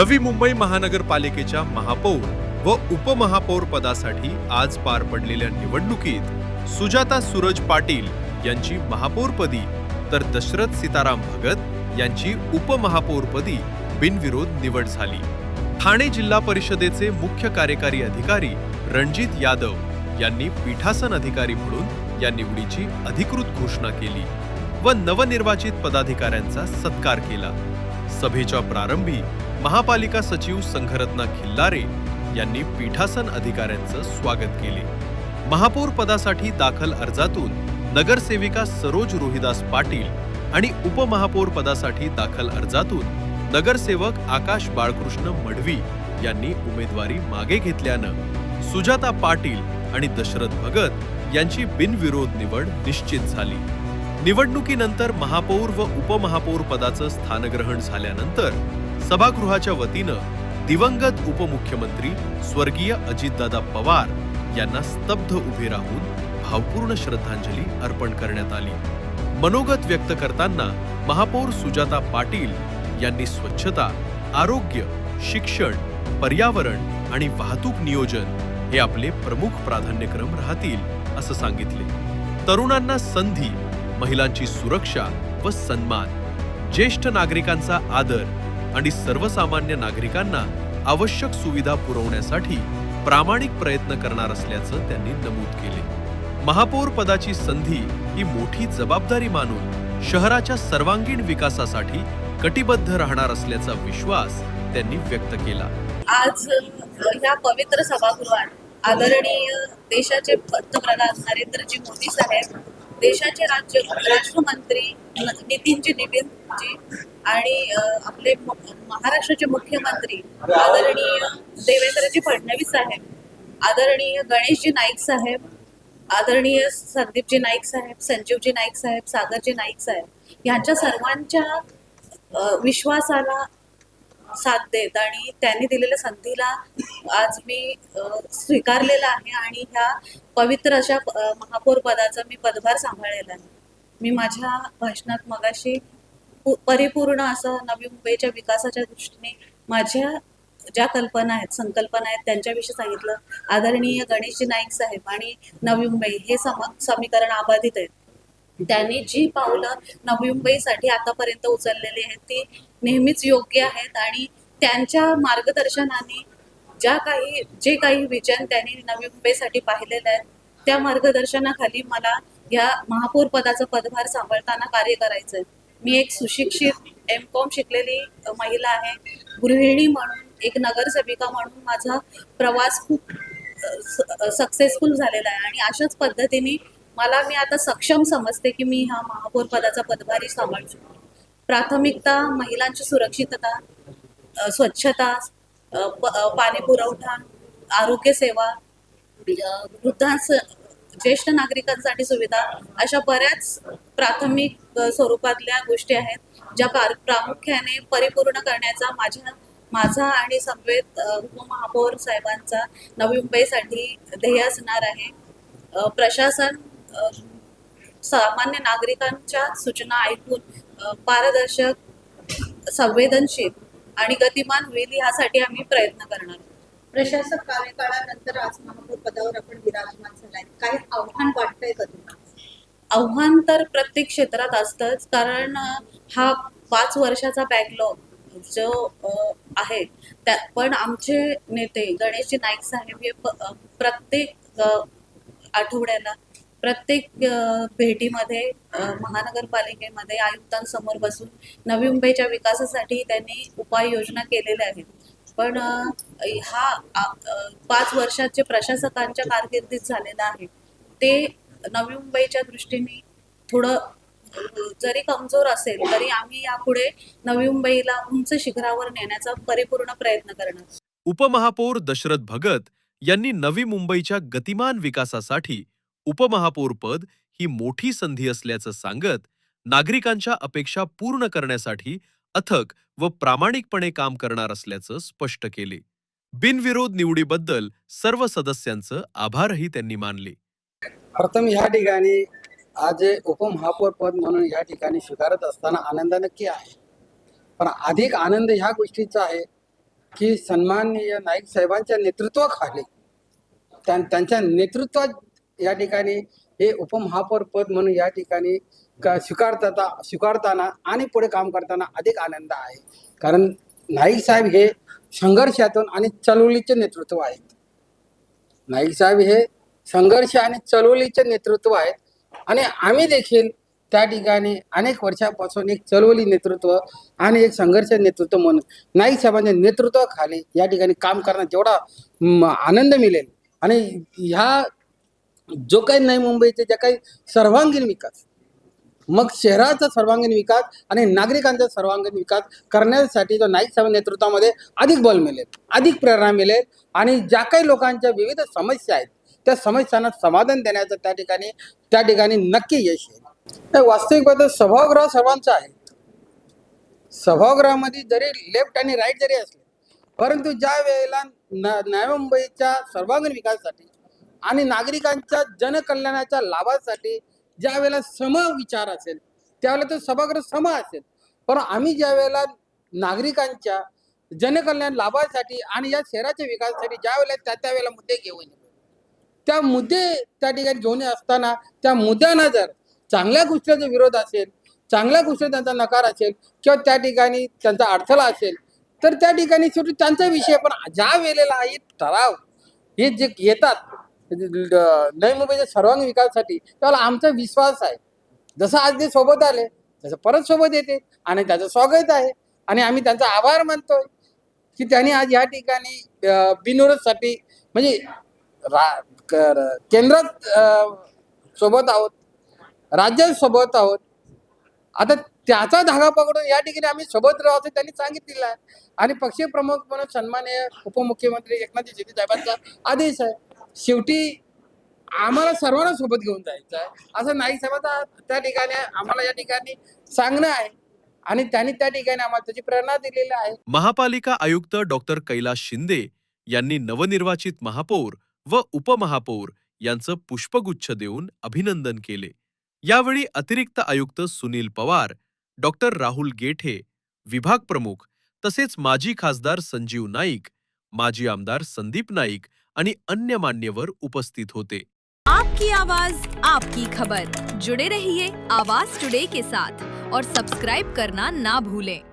नवी मुंबई महानगरपालिकेच्या महापौर व उपमहापौर पदासाठी आज पार पडलेल्या निवडणुकीत सुजाता सूरज पाटील यांची महापौरपदी तर दशरथ सीताराम भगत यांची उपमहापौरपदी बिनविरोध निवड झाली. ठाणे जिल्हा परिषदेचे मुख्य कार्यकारी अधिकारी रणजित यादव यांनी पीठासन अधिकारी म्हणून या निवडीची अधिकृत घोषणा केली व नवनिर्वाचित पदाधिकाऱ्यांचा सत्कार केला. सभेच्या प्रारंभी महापालिका सचिव संघरत्ना खिल्लारे यांनी पीठासन अधिकाऱ्यांचं स्वागत केले. महापौर पदासाठी दाखल अर्जातून नगरसेविका सरोज रोहिदास पाटील आणि उपमहापौर पदासाठी दाखल अर्जातून नगरसेवक आकाश बाळकृष्ण मढवी यांनी उमेदवारी मागे घेतल्यानं सुजाता पाटील आणि दशरथ भगत यांची बिनविरोध निवड निश्चित झाली. निवडणुकीनंतर महापौर व उपमहापौर पदाचं स्थानग्रहण झाल्यानंतर सभागृहाच्या वतीनं दिवंगत उपमुख्यमंत्री स्वर्गीय अजितदादा पवार यांना स्तब्ध उभे राहून भावपूर्ण श्रद्धांजली अर्पण करण्यात आली. मनोगत व्यक्त करताना महापौर सुजाता पाटील यांनी स्वच्छता आरोग्य शिक्षण पर्यावरण आणि वाहतूक नियोजन हे आपले प्रमुख प्राधान्यक्रम राहतील असं सांगितले. तरुणांना संधी महिलांची सुरक्षा व सन्मान ज्येष्ठ नागरिकांचा आदर आणि सर्वसामान्य नागरिकांना आवश्यक सुविधा पुरवण्यासाठी प्रामाणिक प्रयत्न करणार असल्याचं त्यांनी नमूद केले. महापौर पदाची संधी ही मोठी जबाबदारी मानून शहराच्या सर्वांगीण विकासासाठी कटिबद्ध राहणार असल्याचा विश्वास त्यांनी व्यक्त केला. आज या पवित्र सभागृहात आदरणीय देशाचे पंतप्रधान नरेंद्रजी मोदी साहेब देशाचे राज्य राष्ट्रमंत्री नितीनजी नितीनजी आणि आपले महाराष्ट्राचे मुख्यमंत्री आदरणीय देवेंद्रजी फडणवीस साहेब आदरणीय गणेशजी नाईक साहेब आदरणीय संदीपजी नाईक साहेब संजीवजी नाईक साहेब सागरजी नाईक साहेब ह्यांच्या सर्वांच्या विश्वासाला साथ देत आणि त्यांनी दिलेल्या संधीला आज मी स्वीकारलेला आहे आणि ह्या पवित्र अशा महापौर पदाचा मी पदभार सांभाळलेला आहे. मी माझ्या भाषणात मगाशी परिपूर्ण असं नवी मुंबईच्या विकासाच्या दृष्टीने माझ्या ज्या कल्पना आहेत संकल्पना आहेत त्यांच्याविषयी सांगितलं. आदरणीय गणेशजी नाईक साहेब आणि नवी मुंबई हे सम समीकरण अबाधित आहेत. त्यांनी जी पावलं नवी मुंबईसाठी आतापर्यंत उचललेली आहेत ती नेहमीच योग्य आहेत आणि त्यांच्या मार्गदर्शनाने ज्या काही जे काही विजन त्यांनी नवी मुंबईसाठी पाहिलेले आहेत त्या मार्गदर्शनाखाली मला या महापौर पदाचा पदभार सांभाळताना कार्य करायचं आहे मी एक सुशिक्षित एम कॉम शिकलेली महिला आहे. गृहिणी म्हणून एक नगरसेविका म्हणून माझा प्रवास खूप सक्सेसफुल झालेला आहे. आणि अशाच पद्धतीने मला मी आता सक्षम समजते की मी हा महापौर पदाचा पदभारही सांभाळू शकतो. प्राथमिकता महिलांची सुरक्षितता स्वच्छता पाणी पुरवठा आरोग्य सेवा वृद्धांस ज्येष्ठ नागरिकांसाठी सुविधा अशा बऱ्याच प्राथमिक स्वरूपातल्या गोष्टी आहेत ज्या प्रामुख्याने परिपूर्ण करण्याचा माझ्या माझा आणि समवेत उपमहापौर साहेबांचा नवी मुंबईसाठी ध्येय असणार आहे. प्रशासन सामान्य नागरिकांच्या सूचना ऐकून पारदर्शक संवेदनशील आणि गतिमान होईल यासाठी आम्ही प्रयत्न करणार प्रशासक कार्यकाळानंतर आज महापौर पदावर आपण विराजमान झालाय काही आव्हान वाटतंय का तुम्हाला आव्हान तर प्रत्येक क्षेत्रात असतंच कारण हा पाच वर्षाचा बॅकलॉग जो आहे त्या पण आमचे नेते गणेशजी नाईक साहेब हे प्रत्येक आठवड्याला प्रत्येक भेटीमध्ये महानगरपालिकेमध्ये आयुक्तांसमोर बसून नवी मुंबईच्या विकासासाठी त्यांनी उपाययोजना केलेल्या आहेत. पण हा पाच वर्षात जे प्रशासकांच्या कारकिर्दीत झालेला आहे. ते नवी मुंबईच्या दृष्टीने थोडं जरी कमजोर असेल तरी आम्ही यापुढे नवी मुंबईला उंच शिखरावर नेण्याचा परिपूर्ण प्रयत्न करणार. उपमहापौर दशरथ भगत यांनी नवी मुंबईच्या गतिमान विकासासाठी उपमहापौर पद ही मोठी संधी असल्याचं सांगत नागरिकांच्या अपेक्षा पूर्ण करण्यासाठी अथक व प्रामाणिकपणे काम करणार असल्याचं स्पष्ट केले. बिनविरोध निवडीबद्दल सर्व सदस्यांचं आभारही त्यांनी मानले. प्रथम ह्या ठिकाणी आज उपमहापौर पद म्हणून या ठिकाणी स्वीकारत असताना आनंद नक्की आहे. पण अधिक आनंद ह्या गोष्टीचा आहे की सन्माननीय नाईक साहेबांच्या नेतृत्वाखाली त्यां- त्यांच्या नेतृत्वात या ठिकाणी हे उपमहापौर पद म्हणून या ठिकाणी का स्वीकारता स्वीकारताना आणि पुढे काम करताना अधिक आनंद आहे. कारण नाईक साहेब हे संघर्षातून आणि चळवळीचे नेतृत्व आहेत. नाईक साहेब हे संघर्ष आणि चळवळीचे नेतृत्व आहेत. आणि आम्ही देखील त्या ठिकाणी अनेक वर्षापासून एक चळवळी नेतृत्व आणि एक संघर्ष नेतृत्व म्हणून नाईक साहेबांच्या नेतृत्वाखाली या ठिकाणी काम करण्यात जेवढा म, आनंद मिळेल. आणि ह्या जो काही नाही मुंबईचे ज्या काही सर्वांगीण विकास मग शहराचा सर्वांगीण विकास आणि नागरिकांचा सर्वांगीण विकास करण्यासाठी जो नाईक साहेब नेतृत्वामध्ये अधिक बल मिळेल अधिक प्रेरणा मिळेल आणि ज्या काही लोकांच्या विविध समस्या आहेत त्या समस्यांना समाधान देण्याचं त्या ठिकाणी त्या ठिकाणी नक्की यश येईल. वास्तविक पाहता सभागृह सर्वांचा आहे. सभागृहामध्ये जरी लेफ्ट आणि राईट जरी असले परंतु ज्या वेळेला न मुंबईच्या सर्वांगीण विकासासाठी आणि नागरिकांच्या जनकल्याणाच्या लाभासाठी ज्या वेळेला सम विचार असेल त्यावेळेला तो सभागृह सम असेल. पण आम्ही ज्या वेळेला नागरिकांच्या जनकल्याण लाभासाठी आणि या शहराच्या विकासासाठी ज्या वेळेला त्या त्यावेळेला मुद्दे घेऊन येऊ त्या मुद्दे त्या ठिकाणी घेऊन असताना त्या मुद्द्यांना जर चांगल्या गोष्टीचा विरोध असेल चांगल्या गोष्टी त्यांचा नकार असेल किंवा त्या ठिकाणी त्यांचा अडथळा असेल तर त्या ठिकाणी शेवटी त्यांचा विषय पण ज्या वेळेला हे ठराव हे जे येतात नवी मुंबईच्या सर्वांग विकासासाठी त्याला आमचा विश्वास आहे. जसं आज ते सोबत आले तसं परत सोबत येते आणि त्याचं स्वागत आहे. आणि आम्ही त्यांचा आभार मानतोय की त्यांनी आज या ठिकाणी अं, बिनविरोधसाठी म्हणजे रा केंद्रात सोबत आहोत राज्यात सोबत आहोत. आता त्याचा धागा पकडून या ठिकाणी आम्ही सोबत राहतो त्यांनी सांगितलेलं आहे. आणि पक्षीय प्रमुख म्हणून सन्मान्य उपमुख्यमंत्री एकनाथ शिंदे साहेबांचा आदेश आहे. शेवटी आम्हाला सर्वांना सोबत घेऊन जायचं आहे. असं नाईक साहेबांचा त्या ठिकाणी आम्हाला या ठिकाणी सांगणं आहे. आणि त्यांनी त्या ठिकाणी आम्हाला त्याची प्रेरणा दिलेली आहे. महापालिका आयुक्त डॉक्टर कैलास शिंदे यांनी नवनिर्वाचित महापौर व उपमहापौर यांचं पुष्पगुच्छ देऊन अभिनंदन केले. यावेळी अतिरिक्त आयुक्त सुनील पवार डॉक्टर राहुल गेठे विभाग प्रमुख तसेच माजी खासदार संजीव नाईक माजी आमदार संदीप नाईक आणि अन्य मान्यवर उपस्थित होते. आपकी आवाज आपकी खबर. जुड़े रहिए आवाज टुडे के साथ और सब्सक्राइब करना ना भूलें।